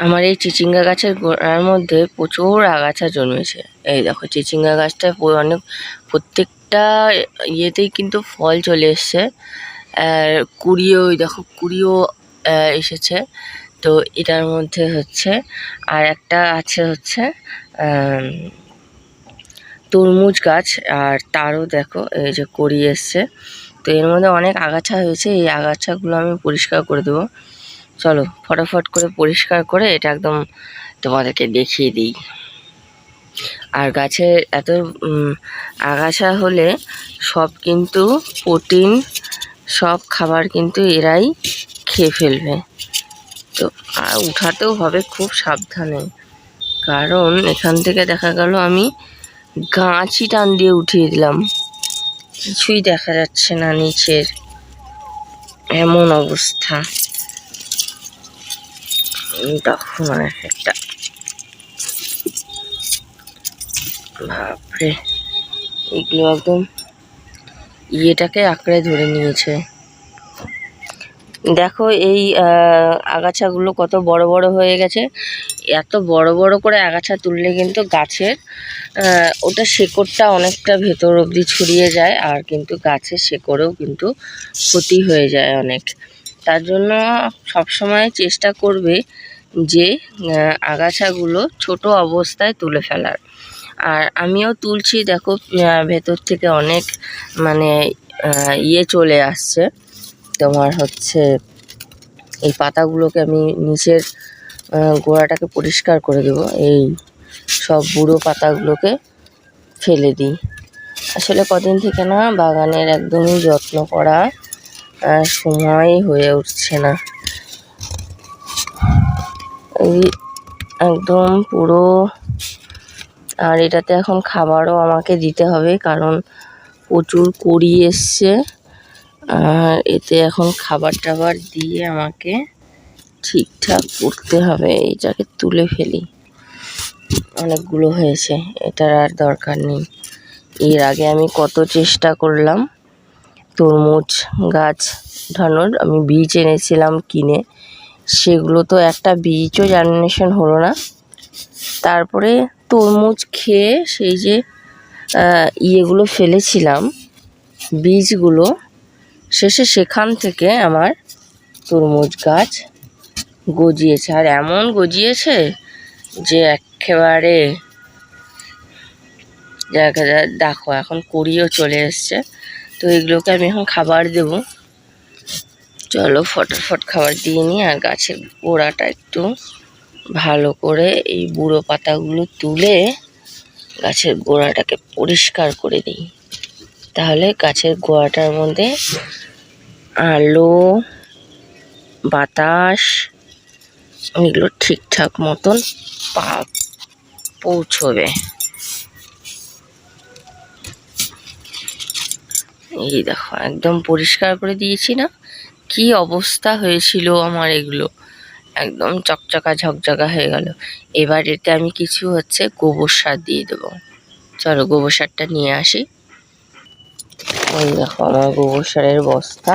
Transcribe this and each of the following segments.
আমার এই চিচিঙ্গা গাছের গোড়ার মধ্যে প্রচুর আগাছা জন্মেছে। এই দেখো, চিচিঙ্গা গাছটা অনেক প্রত্যেকটা ইয়েতেই কিন্তু ফল চলে এসছে। আর কুড়িও দেখো, কুড়িও এসেছে। তো এটার মধ্যে হচ্ছে, আর একটা আছে হচ্ছে তরমুজ গাছ। আর তারও দেখো, এই যে কড়ি এসছে। তো এর মধ্যে অনেক আগাছা হয়েছে। এই আগাছাগুলো আমি পরিষ্কার করে দেবো। চলো ফটাফট করে পরিষ্কার করে এটা একদম তোমাদেরকে দেখিয়ে দিই। আর গাছের এত আগাছা হলে সব কিন্তু প্রোটিন, সব খাবার কিন্তু এরাই খেয়ে ফেলবে। তো, আর উঠাতেও হবে খুব সাবধানে। কারণ এখান থেকে দেখা গেল আমি গাছই টান দিয়ে উঠিয়ে দিলাম। কিছুই দেখা যাচ্ছে না নিচের। এমন অবস্থা। উম, দেখো না একটা। বাপরে এগুলো একদম ইয়েটাকে আঁকড়ে ধরে নিয়েছে। দেখো এই আগাছাগুলো কত বড় বড় হয়ে গেছে। এত বড় বড় করে আগাছা তুললে কিন্তু গাছের ওটা শেকড়টা অনেকটা ভেতর অবধি ছড়িয়ে যায় আর কিন্তু গাছের শেকড়েও কিন্তু ক্ষতি হয়ে যায় অনেক। তার জন্য সবসময় চেষ্টা করবে যে আগাছাগুলো ছোট অবস্থায় তুলে ফেলার। আর আমিও তুলছি, দেখো ভেতর থেকে অনেক মানে ইয়ে চলে আসছে। তোমার হচ্ছে এই পাতাগুলোকে আমি নিচের গোড়াটাকে পরিষ্কার করে দেবো। এই সব বুড়ো পাতাগুলোকে ফেলে দিই। আসলে কদিন থেকে না বাগানের একদমই যত্ন করা আহ, সময় হয়ে উঠছে না। এই একদম পুরো আর এটাতে এখন খাবারও আমাকে দিতে হবে কারণ প্রচুর কড়ি এসছে। আর এতে এখন খাবার টাবার দিয়ে আমাকে ঠিকঠাক করতে হবে। এইটাকে তুলে ফেলি। অনেকগুলো হয়েছে এটার আর দরকার নেই। এর আগে আমি কত চেষ্টা করলাম তরমুজ গাছ ধরানোর, আমি বীজ এনেছিলাম কিনে। সেগুলো তো একটা বীজও জার্মিনেশন হলো না। তারপরে তরমুজ খেয়ে সেই যে ইয়েগুলো ফেলেছিলাম, বীজগুলো, শেষে সেখান থেকে আমার তরমুজ গাছ গজিয়েছে। আর এমন গজিয়েছে যে একেবারে, দেখা দেখো এখন কড়িও চলে এসছে। তো এগুলোকে আমি এখন খাবার দেব। চলো ফটাফট খাবার দিয়ে নিই আর গাছের গোড়াটা একটু ভালো করে এই বুড়ো পাতাগুলো তুলে গাছের গোড়াটাকে পরিষ্কার করে দিই তাহলে গাছের গোড়াটার মধ্যে আলো, বাতাস, এগুলো ঠিকঠাক মতন পা পৌঁছবে। এই দেখো, একদম পরিষ্কার করে দিয়েছি না? কি অবস্থা হয়েছিল আমার এগুলো? একদম চকচকা ঝকঝকা হয়ে গেল। এবার এতে আমি কিছু হচ্ছে গোবর সার দিয়ে দেবো। চলো গোবর সারটা নিয়ে আসি। ওই দেখো আমার গোবর সারের বস্তা।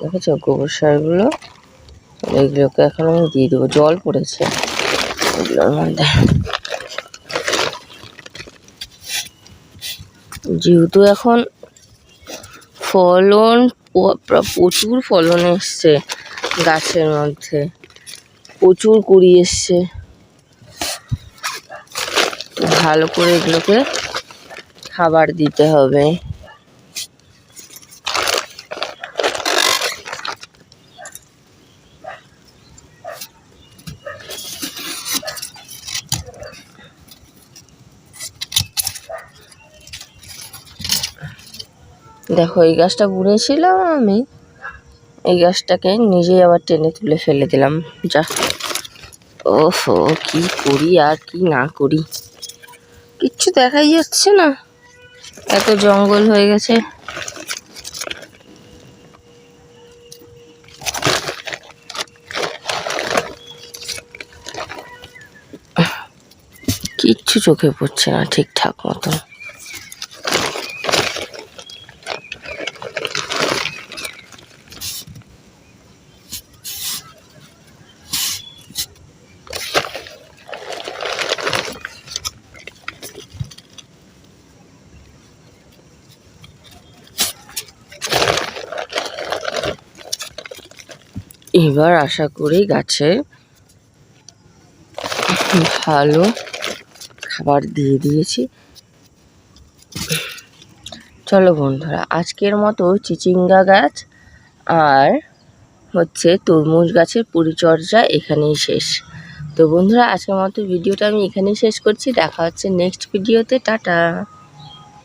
দেখেছ গোবর সারগুলো? এগুলোকে এখন আমি দিয়ে দেবো। জল পড়েছে। এগুলোর মধ্যে যেহেতু এখন ফলন প্রচুর ফলন এসছে গাছের মধ্যে। প্রচুর কুড়ি এসছে। ভালো করে এগুলোকে খাবার দিতে হবে। দেখো, এই গাছটা বুনেছিলাম আমি। এই গাছটাকে নিজেই আবার টেনে তুলে ফেলে দিলাম। যা। ওহো কি করি আর কি না করি। কিচ্ছু দেখাই যাচ্ছে না। এত জঙ্গল হয়ে গেছে। কিচ্ছু চোখে পড়ছে না ঠিকঠাক মতন। এবার আশা করি গাছে ভালো খাবার দিয়ে দিয়েছি। চলো বন্ধুরা, আজকের মতো চিচিঙ্গা গাছ আর হচ্ছে তরমুজ গাছের পরিচর্যা এখানেই শেষ। তো বন্ধুরা, আজকের মতো ভিডিওটা আমি এখানেই শেষ করছি। দেখা হচ্ছে নেক্সট ভিডিওতে টাটা।